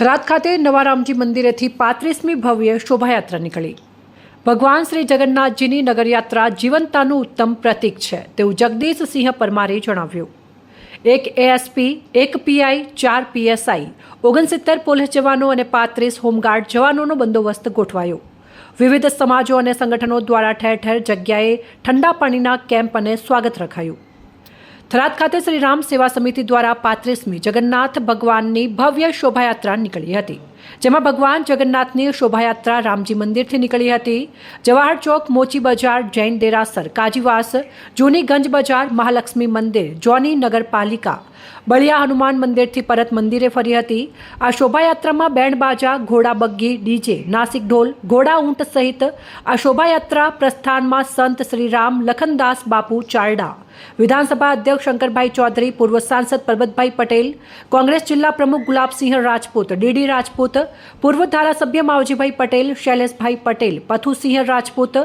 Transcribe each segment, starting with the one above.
થરાદ ખાતે નવા રામજી મંદિરેથી પાંત્રીસમી ભવ્ય શોભાયાત્રા નીકળી. ભગવાન શ્રી જગન્નાથજીની નગરયાત્રા જીવંતતાનું ઉત્તમ પ્રતીક છે, તેવું જગદીશસિંહ પરમારે જણાવ્યું. એક એએસપી એક પીઆઈ ચાર પીએસઆઈ ઓગણસિત્તેર પોલીસ જવાનો અને પાંત્રીસ હોમગાર્ડ જવાનોનો બંદોબસ્ત ગોઠવાયો. વિવિધ સમાજો અને સંગઠનો દ્વારા ઠેર ઠેર જગ્યાએ ઠંડા પાણીના કેમ્પ અને સ્વાગત રખાયું. થરાદ ખાતે શ્રી રામ સેવા સમિતિ દ્વારા પાંત્રીસમી જગન્નાથ ભગવાનની ભવ્ય શોભાયાત્રા નીકળી હતી. જેમાં ભગવાન જગન્નાથની શોભાયાત્રા રામજી મંદિરથી નીકળી હતી. જવાહર ચોક, મોચી બજાર, જૈન દેરાસર, કાજીવાસ, જૂની ગંજ બજાર, મહાલક્ષ્મી મંદિર જોની નગરપાલિકા, બળિયા હનુમાન મંદિરથી પરત મંદિરે ફરી હતી. આ શોભાયાત્રામાં બેન્ડ બાજા, ઘોડા બગ્ગી, ડીજે, નાસિક ઢોલ, ઘોડા ઊંટ સહિત આ શોભાયાત્રા પ્રસ્થાનમાં સંત શ્રી રામ લખનદાસ બાપુ ચારડા. વિધાનસભા અધ્યક્ષ શંકરભાઈ ચૌધરી, પૂર્વ સાંસદ પરબતભાઈ પટેલ, કોંગ્રેસ જિલ્લા પ્રમુખ ગુલાબસિંહ રાજપૂત, ડીડી રાજપૂત પૂર્વ ધારાસભ્ય માવજીભાઈ પટેલ, શૈલેષભાઈ પટેલ, પથુસિંહ રાજપૂત,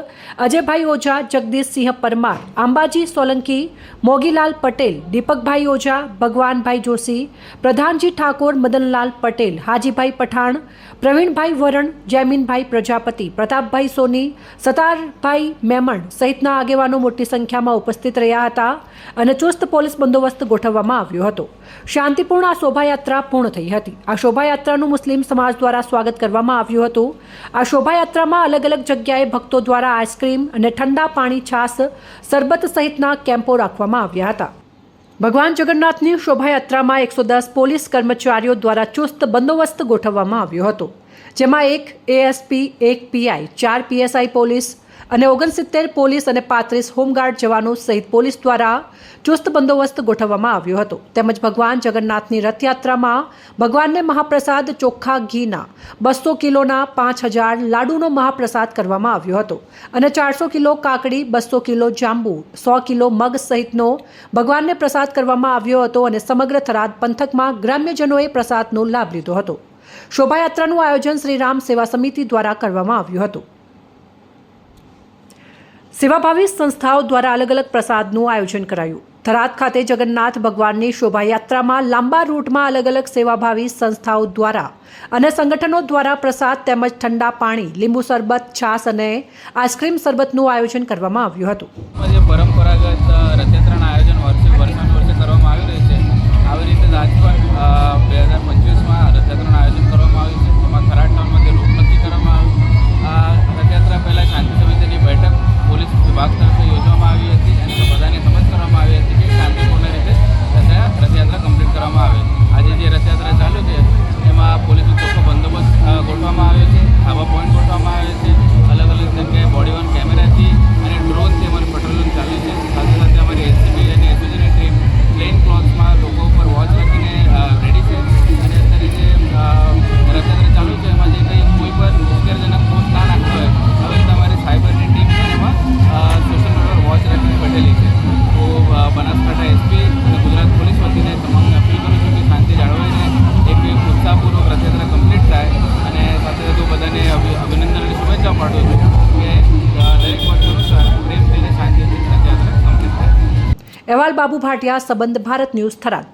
અજયભાઈ ઓઝા, જગદીશસિંહ પરમાર, આંબાજી સોલંકી, મોગીલાલ પટેલ, દીપકભાઈ ઓઝા, ભગવાનભાઈ જોશી, પ્રધાનજી ઠાકોર, મદનલાલ પટેલ, હાજીભાઈ પઠાણ, પ્રવીણભાઈ વરણ, જયમીનભાઈ પ્રજાપતિ, પ્રતાપભાઈ સોની, સતારભાઈ મેમણ સહિતના આગેવાનો મોટી સંખ્યામાં ઉપસ્થિત રહ્યા હતા અને ચુસ્ત પોલીસ બંદોબસ્ત ગોઠવવામાં આવ્યો હતો. શાંતિપૂર્ણ આ શોભાયાત્રા પૂર્ણ થઈ હતી. આ શોભાયાત્રાનું મુસ્લિમ સમાજ દ્વારા સ્વાગત કરવામાં આવ્યું હતું. આ શોભાયાત્રામાં અલગ અલગ જગ્યાએ ભક્તો દ્વારા આઈસ્ક્રીમ અને ઠંડા પાણી છાસ સરબત સહિતના કેમ્પો રાખવામાં આવ્યા હતા. ભગવાન જગન્નાથની શોભાયાત્રામાં એકસો દસ પોલીસ કર્મચારીઓ દ્વારા ચુસ્ત બંદોબસ્ત ગોઠવવામાં આવ્યો હતો. જેમાં એક એએસપી એક પીઆઈ ચાર પીએસઆઈ પોલીસ અને ઓગણસિત્તેર પોલીસ અને પાંત્રીસ હોમગાર્ડ જવાનો સહિત પોલીસ દ્વારા ચુસ્ત બંદોબસ્ત ગોઠવવામાં આવ્યો હતો. તેમજ ભગવાન જગન્નાથની રથયાત્રામાં ભગવાનને મહાપ્રસાદ ચોખ્ખા ઘીના, બસો કિલોના પાંચ હજાર લાડુનો મહાપ્રસાદ કરવામાં આવ્યો હતો અને ચારસો કિલો કાકડી, બસો કિલો જાંબુ, સો કિલો મગ સહિતનો ભગવાનને પ્રસાદ કરવામાં આવ્યો હતો અને સમગ્ર થરાદ પંથકમાં ગ્રામ્યજનોએ પ્રસાદનો લાભ લીધો હતો. શોભાયાત્રાનું આયોજન શ્રી રામ સેવા સમિતિ દ્વારા કરવામાં આવ્યું હતું. સેવાભાવી સંસ્થાઓ દ્વારા અલગ અલગ પ્રસાદનું આયોજન કરાયું. થરાદ ખાતે જગન્નાથ ભગવાનની શોભાયાત્રામાં લાંબા રૂટમાં અલગ અલગ સેવાભાવી સંસ્થાઓ દ્વારા અને સંગઠનો દ્વારા પ્રસાદ તેમજ ઠંડા પાણી, લીંબુ શરબત છાસ અને આઈસ્ક્રીમ શરબતનું આયોજન કરવામાં આવ્યું હતું. જે યોજવામાં આવી હતી અને બધાને સમજ કરવામાં આવી હતી કે શાંતિપૂર્ણ રીતે રથયાત્રા કમ્પ્લીટ કરવામાં આવે. આજે જે રથયાત્રા ચાલુ છે અહેવાલ બાબુ ભાટિયા સંબંધ ભારત ન્યૂઝ થરાદ.